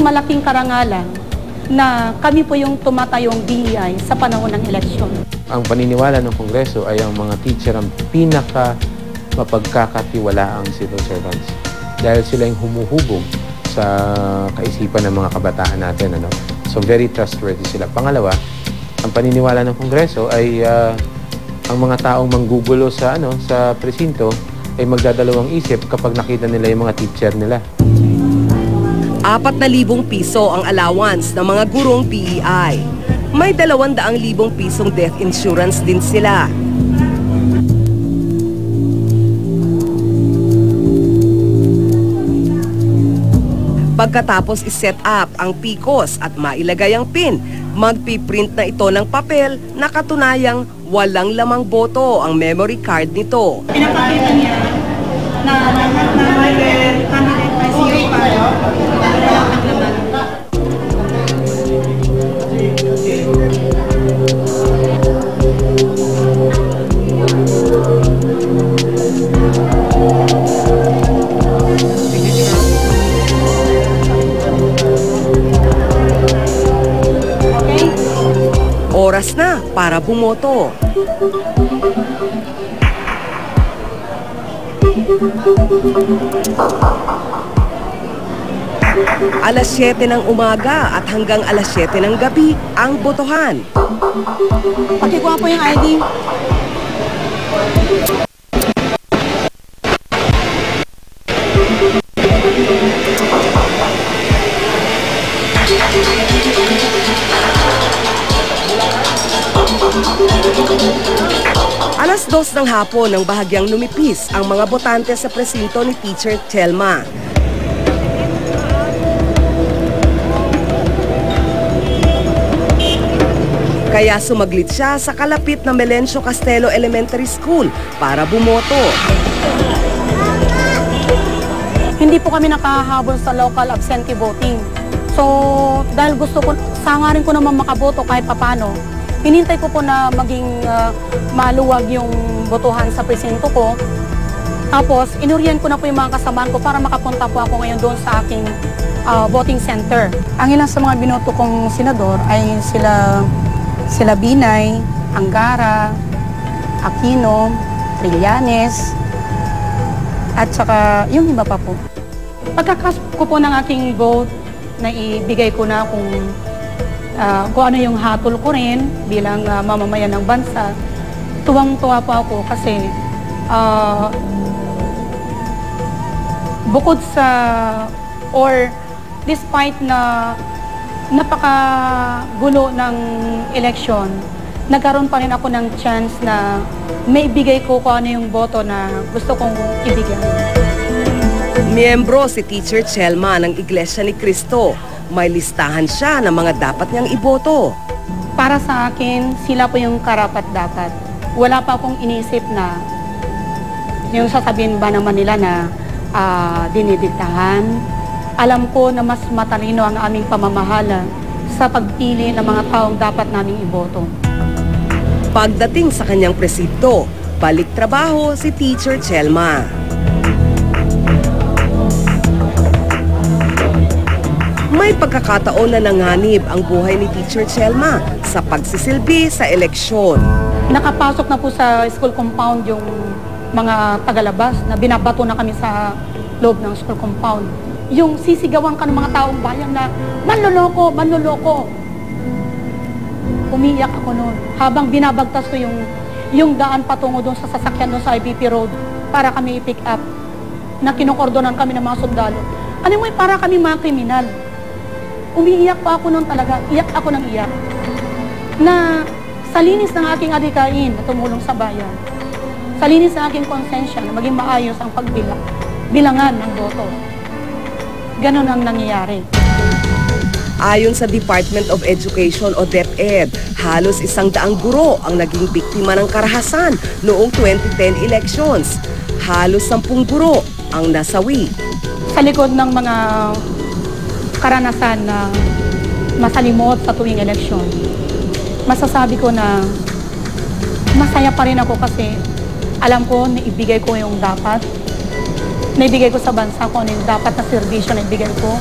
malaking karangalan na kami po yung tumatayong BEI sa panahon ng eleksyon. Ang paniniwala ng Kongreso ay ang mga teacher ang pinaka mapagkakatiwalaang civil servants dahil sila yung humuhubog sa kaisipan ng mga kabataan natin. Ano? So very trustworthy sila. Pangalawa, ang paniniwala ng Kongreso ay ah, ang mga taong manggugulo sa ano sa presinto ay magdadalawang isip kapag nakita nila yung mga teacher nila. 4,000 piso ang allowance ng mga gurong PEI. May 200,000 pisong death insurance din sila. Pagkatapos iset up ang PICOS at mailagay ang PIN, magpiprint na ito ng papel na katunayang walang lamang boto ang memory card nito. Pinapakita niya na na may zero pa. Ang laman. Okay? Oras na para bumoto. Alas 7 ng umaga at hanggang alas 7 ng gabi ang botohan. Pakikuha po yung ID. Alas 2 ng hapon nang bahagyang lumipis ang mga botante sa presinto ni Teacher Telma. Kaya sumaglit siya sa kalapit na Melencio Castelo Elementary School para bumoto. Hindi po kami nakahabol sa local absentee voting. So, dahil gusto ko, sangarin ko naman makaboto kahit papano, hinintay ko po na maging ah, maluwag yung botohan sa presinto ko. Tapos, inuriyan ko na po yung mga kasamaan ko para makapunta po ako ngayon doon sa aking ah, voting center. Ang ilan sa mga binoto kong senador ay sila, sila Binay, Angara, Aquino, Trillanes, at saka yung iba pa po. Pagkakas ko po ng aking vote, na ibigay ko na kung, ah, kung ano yung hatol ko rin bilang ah, mamamayan ng bansa. Tuwang-tuwa po ako kasi ah, bukod sa or despite na napakagulo ng election, nagkaroon pa rin ako ng chance na may ibigay ko kung ano yung boto na gusto kong ibigay. Miyembro si Teacher Chelma ng Iglesia ni Cristo. May listahan siya ng mga dapat niyang iboto. Para sa akin, sila po yung karapat-dapat. Wala pa akong inisip na yung sasabihin ba naman nila na ah, dinidiktahan. Alam ko na mas matalino ang aming pamamahala sa pagpili ng mga taong dapat naming iboto. Pagdating sa kanyang presinto, balik trabaho si Teacher Chelma. May pagkakataon na nanganib ang buhay ni Teacher Chelma sa pagsisilbi sa eleksyon. Nakapasok na po sa school compound yung mga tagalabas na binabato na kami sa loob ng school compound. Yung sisigawan ka ng mga taong bayan na manloloko, manloloko. Umiiyak ako noon habang binabagtas ko yung yung daan patungo doon sa sasakyan doon sa IBP Road para kami i-pick up na kinukordonan kami ng mga sundalo. Ano mo, para kami mga kriminal. Umiiyak pa ako noon talaga. Iyak ako ng iyak. Na sa linis ng aking adikain na tumulong sa bayan, sa linis ng aking konsensya na maging maayos ang pagbilang, bilangan ng boto. Ganon ang nangyayari. Ayon sa Department of Education o DepEd, halos isang daang guro ang naging biktima ng karahasan noong 2010 elections. Halos sampung guro ang nasawi. Sa likod ng mga karanasan na masalimot sa tuwing eleksyon, masasabi ko na masaya pa rin ako kasi alam ko na ibigay ko yung dapat, na ibigay ko sa bansa ko ano yung dapat na serbisyo na ibigay ko.